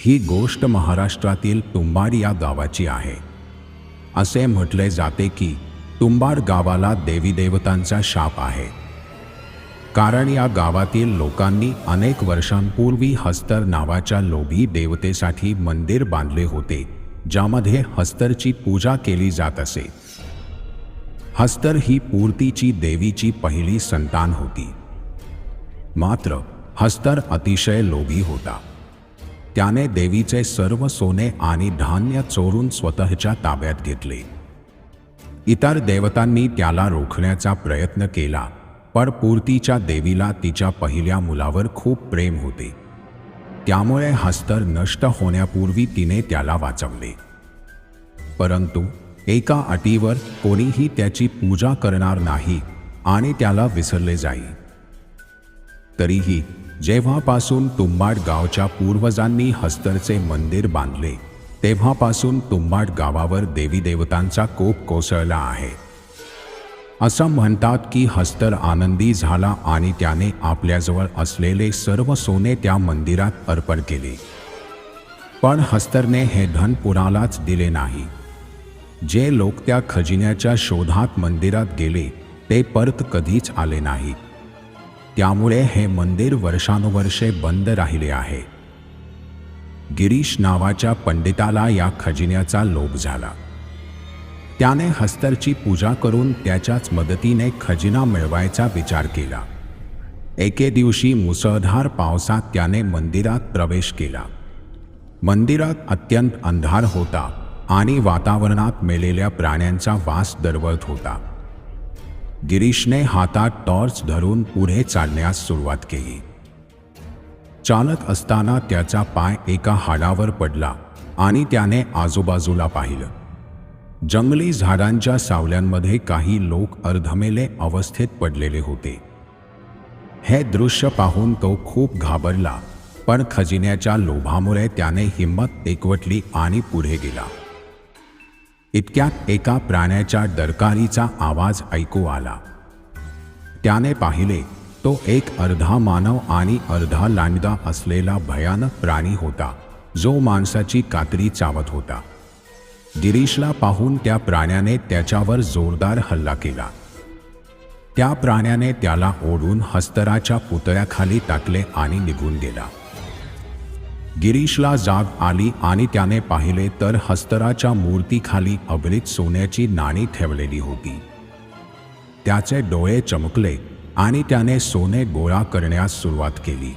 ही गोष्ट महाराष्ट्रातील तुंबार या गावाची आहे. असे म्हटले जाते की तुंबार गावाला देवी देवतांचा शाप आहे. कारण या गावातील लोकांनी अनेक वर्षांपूर्वी हस्तर नावाच्या लोभी देवतेसाठी मंदिर बांधले होते ज्यामध्ये हस्तरची पूजा केली जात असे. हस्तर ही पूर्तीची देवीची पहिली संतान होती. मात्र हस्तर अतिशय लोभी होता. त्याने देवीचे सर्व सोने आणि धान्य चोरून स्वतःच्या ताब्यात घेतले. इतर देवतांनी त्याला रोखण्याचा प्रयत्न केला पण पूर्तीच्या देवीला तिच्या पहिल्या मुलावर खूप प्रेम होते. त्यामुळे हस्तर नष्ट होण्यापूर्वी तिने त्याला वाचवले. परंतु एका अटीवर कोणीही त्याची पूजा करणार नाही आणि त्याला विसरले जाई. तरीही जेव्हापासून तुंबाड गावच्या पूर्वजांनी हस्तरचे मंदिर बांधले तेव्हापासून तुंबाड गावावर देवी देवतांचा कोप कोसळला आहे. असं म्हणतात की हस्तर आनंदी झाला आणि त्याने आपल्याजवळ असलेले सर्व सोने त्या मंदिरात अर्पण केले. पण हस्तरने हे धन कुणालाच दिले नाही. जे लोक त्या खजिन्याच्या शोधात मंदिरात गेले ते परत कधीच आले नाही त्यामुळे हे मंदिर वर्षानुवर्षे बंद राहिले आहे. गिरीश नावाच्या पंडिताला या खजिन्याचा लोभ झाला. त्याने हस्तरची पूजा करून त्याच्याच मदतीने खजिना मिळवायचा विचार केला. एके दिवशी मुसळधार पावसात त्याने मंदिरात प्रवेश केला. मंदिरात अत्यंत अंधार होता आणि वातावरणात मेलेल्या प्राण्यांचा वास दरवळत होता. गिरीशने हातात टॉर्च धरून पुढे चालण्यास सुरुवात केली. चालत असताना त्याचा पाय एका हाडावर पडला आणि त्याने आजूबाजूला पाहिलं. जंगली झाडांच्या सावल्यांमध्ये काही लोक अर्धमेले अवस्थेत पडलेले होते. हे दृश्य पाहून तो खूप घाबरला पण खजिन्याच्या लोभामुळे त्याने हिंमत एकवटली आणि पुढे गेला. इतक्यात एका प्राण्याच्या डरकारीचा आवाज ऐकू आला. त्याने पाहिले तो एक अर्धा मानव आणि अर्धा लांडगा असलेला भयानक प्राणी होता जो माणसाची कात्री चावत होता. गिरीशला पाहून त्या प्राण्याने त्याच्यावर जोरदार हल्ला केला. त्या प्राण्याने त्याला ओढून हस्तराच्या पुतळ्याखाली टाकले आणि निघून गेला. गिरीशला जाग आली आणि त्याने पाहिले तर हस्तराच्या मूर्तीखाली अभ्रित सोन्याची नाणी ठेवलेली होती. त्याचे डोळे चमकले आणि त्याने सोने गोळा करण्यास सुरुवात केली.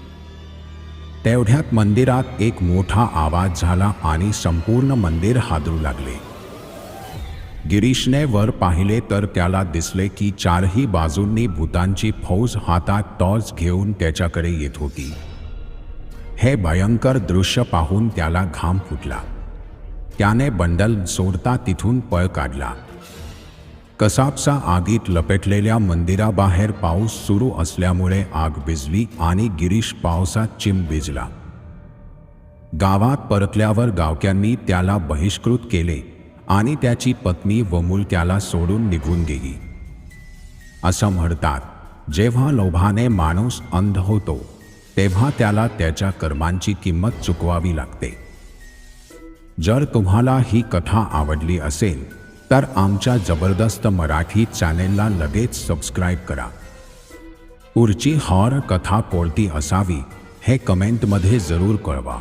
तेवढ्यात मंदिरात एक मोठा आवाज झाला आणि संपूर्ण मंदिर हादरू लागले. गिरीशने वर पाहिले तर त्याला दिसले की चारही बाजूंनी भूतांची फौज हातात टॉर्च घेऊन त्याच्याकडे येत होती. हे भयंकर दृश्य पाहून त्याला घाम फुटला. त्याने बंडल सोडता तिथून पळ काढला. कसाबचा आगीत लपेटलेल्या मंदिराबाहेर पाऊस सुरू असल्यामुळे आग भिजली आणि गिरीश पावसात चिम भिजला. गावात परतल्यावर गावक्यांनी त्याला बहिष्कृत केले आणि त्याची पत्नी व मूल त्याला सोडून निघून गेली. असं म्हणतात जेव्हा लोभाने माणूस अंध होतो तेव्हा त्याला त्याच्या कर्मांची किंमत चुकवावी लागते. जर तुम्हाला ही कथा आवडली असेल तर आमच्या जबरदस्त मराठी चॅनेलला लगेच सबस्क्राईब करा. पुढची हॉर कथा कोणती असावी हे कमेंटमध्ये जरूर कळवा.